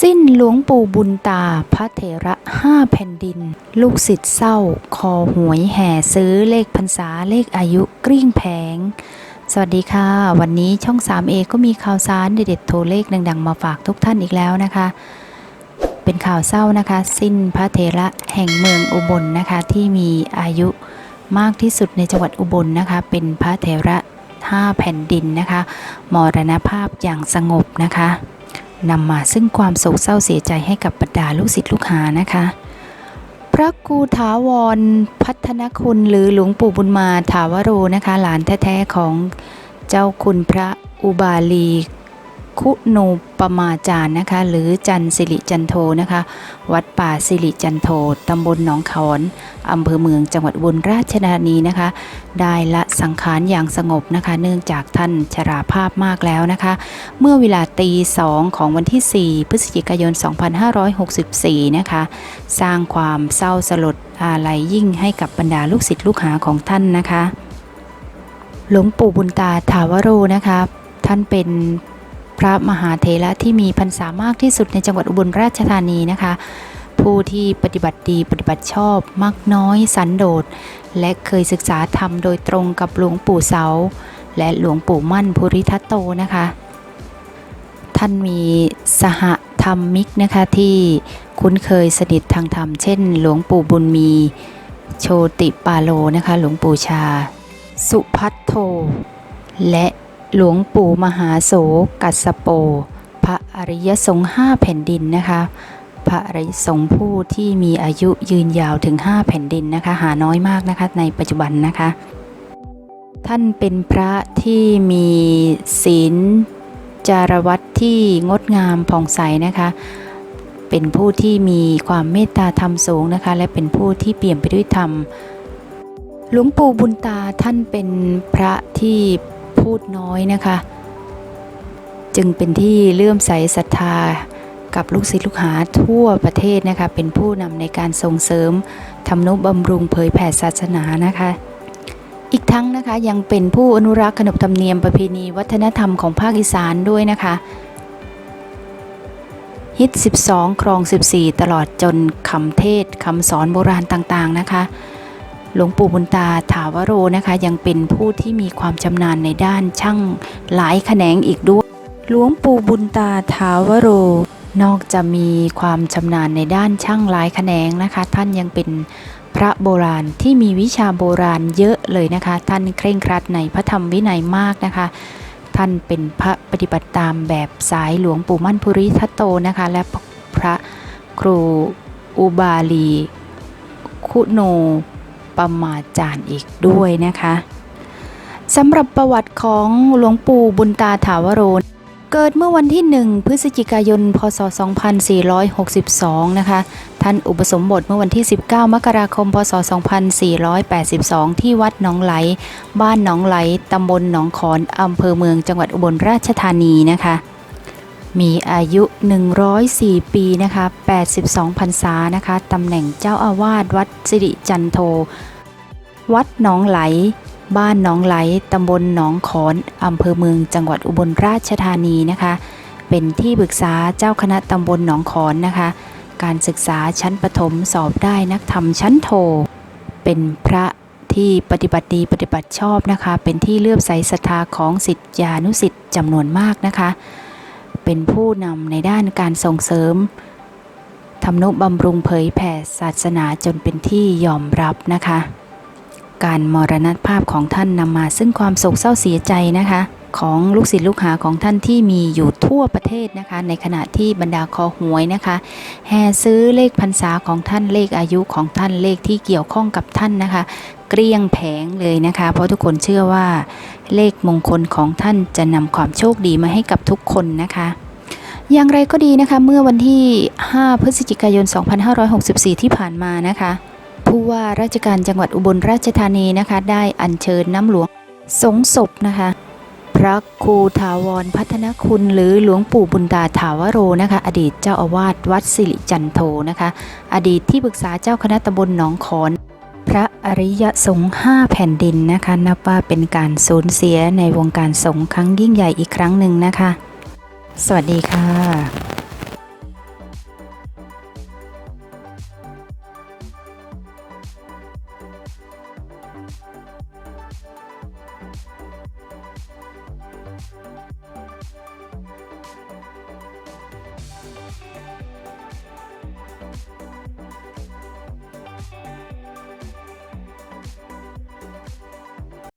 สิ้นหลวงปู่บุญตาพระเถระห้าแผ่นดิน ลูกศิษย์เศร้า คอหวยแห่ซื้อเลขพรรษาเลขอายุกริ่งแผง สวัสดีค่ะ วันนี้ช่อง 3A ก็มีข่าวสารเด็ดๆโทรเลขดัง ๆ มาฝากทุกท่านอีกแล้วนะคะ เป็นข่าวเศร้านะคะ สิ้นพระเถระแห่งเมืองอุบลนะคะ ที่มีอายุมากที่สุดในจังหวัดอุบลนะคะ เป็นพระเถระห้าแผ่นดินนะคะ มรณภาพอย่างสงบนะคะ นำมาซึ่งความโศกเศร้าเสียใจให้กับบรรดาลูกศิษย์ลูกหานะคะ พระครูถาวรพัฒนคุณหรือหลวงปู่บุญมาถาวโรนะคะ หลานแท้ๆของเจ้าคุณพระอุบาลี คุณูปมาจารย์นะคะหรือจันสิริจันโทนะคะ วัดป่าสิริจันโทตำบลหนองขอนอำเภอเมืองจังหวัดอุบลราชธานีนะคะ ได้ละสังขารอย่างสงบนะคะ เนื่องจากท่านชราภาพมากแล้วนะคะ เมื่อเวลาตีสองของวันที่ 4 พฤศจิกายน 2564 นะคะ สร้างความเศร้าสลดอาลัยยิ่งให้กับบรรดาลูกศิษย์ลูกหาของท่านนะคะ หลวงปู่บุญตาถาวโรนะคะ ท่านเป็น พระมหาเถระที่มีพรรษามากที่สุดในจังหวัดอุบลราชธานีนะคะ ผู้ที่ปฏิบัติดีปฏิบัติชอบมักน้อยสันโดษ และเคยศึกษาธรรมโดยตรงกับหลวงปู่เสา และหลวงปู่มั่นภูริทัตโตนะคะ ท่านมีสหธรรมิกนะคะที่คุ้นเคยสนิททางธรรมเช่น หลวงปู่บุญมี โชติปาโลนะคะ หลวงปู่ชา สุพัทโท และ หลวงปู่มหาโสกัสโป พระอริยสงฆ์ห้าแผ่นดินนะคะ พระอริยสงฆ์ผู้ที่มีอายุยืนยาวถึง 5 แผ่นดินนะคะ หาน้อยมากนะคะในปัจจุบันนะคะ ท่านเป็นพระที่มีศีลจารวัตที่งดงามผ่องใสนะคะ เป็นผู้ที่มีความเมตตาธรรมสูงนะคะ และเป็นผู้ที่เปี่ยมไปด้วยธรรมหลวงปู่บุญตาท่านเป็นพระที่ พูดน้อยนะคะ จึงเป็นที่เลื่อมใสศรัทธากับลูกศิษย์ลูกหาทั่วประเทศนะคะ เป็นผู้นำในการส่งเสริมทำนุบำรุงเผยแผ่ศาสนานะคะ อีกทั้งนะคะยังเป็นผู้อนุรักษ์ขนบธรรมเนียมประเพณีวัฒนธรรมของภาคอีสานด้วยนะคะฮิต 12 ครอง 14 ตลอดจนคำเทศคำสอนโบราณต่างๆนะคะ หลวงปู่บุญตาถาวโรนะคะ ยังเป็นผู้ที่มีความชำนาญในด้านช่างหลายแขนงอีกด้วย หลวงปู่บุญตาถาวโร นอกจะมีความชำนาญในด้านช่างหลายแขนงนะคะ ท่านยังเป็นพระโบราณที่มีวิชาโบราณเยอะเลยนะคะ ท่านเคร่งครัดในพระธรรมวินัยมากนะคะ ท่านเป็นพระปฏิบัติตามแบบสายหลวงปู่มั่นภูริทัตโตนะคะ และพระครูอุบาลี คุณู ประมาจารย์อีกด้วยนะคะสำหรับประวัติของหลวงปู่บุญตาถาวโรเกิดเมื่อวันที่ 1 พฤศจิกายน พศ 2462 นะคะ ท่านอุปสมบทเมื่อวันที่ 19 มกราคม พศ 2482 ที่วัดหนองไหล บ้านหนองไหล ตำบลหนองขอน อำเภอเมือง จังหวัดอุบลราชธานีนะคะ มีอายุ 104 ปีนะคะ 82พรรษานะคะ ตำแหน่งเจ้าอาวาสวัดสิริจันโท วัดหนองไหล บ้านหนองไหล ตำบลหนองขอนอำเภอเมืองจังหวัดอุบลราชธานีนะคะ เป็นที่ปรึกษาเจ้าคณะตำบลหนองขอนนะคะ การศึกษาชั้นประถมสอบได้นักธรรมชั้นโท เป็นพระที่ปฏิบัติดีปฏิบัติชอบนะคะ เป็นที่เลื่อมใสศรัทธาของศิษยานุศิษย์จำนวนมากนะคะ เป็นผู้นำในด้านการส่งเสริมทำนุบำรุงเผยแผ่ศาสนาจนเป็นที่ยอมรับนะคะ การมรณภาพของท่านนำมาซึ่งความโศกเศร้าเสียใจนะคะ ของลูกศิษย์ลูกหาของท่านที่มีอยู่ทั่วประเทศนะคะ ในขณะที่บรรดาคอหวยนะคะ แห่ซื้อเลขพรรษาของท่านเลขอายุของท่านเลขที่เกี่ยวข้องกับท่านนะคะ เกลี้ยงแผงเลยนะคะ เพราะทุกคนเชื่อว่าเลขมงคลของท่านจะนำความโชคดีมาให้กับทุกคนนะคะอย่างไรก็ดีนะคะเมื่อวันที่ 5 พฤศจิกายน 2564 ที่ผ่านมานะคะ ผู้ว่าราชการจังหวัดอุบลราชธานีนะคะ ได้อัญเชิญน้ำหลวงสงศพนะคะ พระครูถาวรพัฒนคุณหรือหลวงปู่บุญตาถาวโรนะคะ อดีตเจ้าอาวาสวัดสิริจันโทนะคะ อดีตที่ปรึกษาเจ้าคณะตำบลหนองขอน ระอริยสงฆ์ห้าแผ่นดินนะคะ นับว่าเป็นการสูญเสียในวงการสงฆ์ครั้งยิ่งใหญ่อีกครั้งหนึ่งนะคะ สวัสดีค่ะ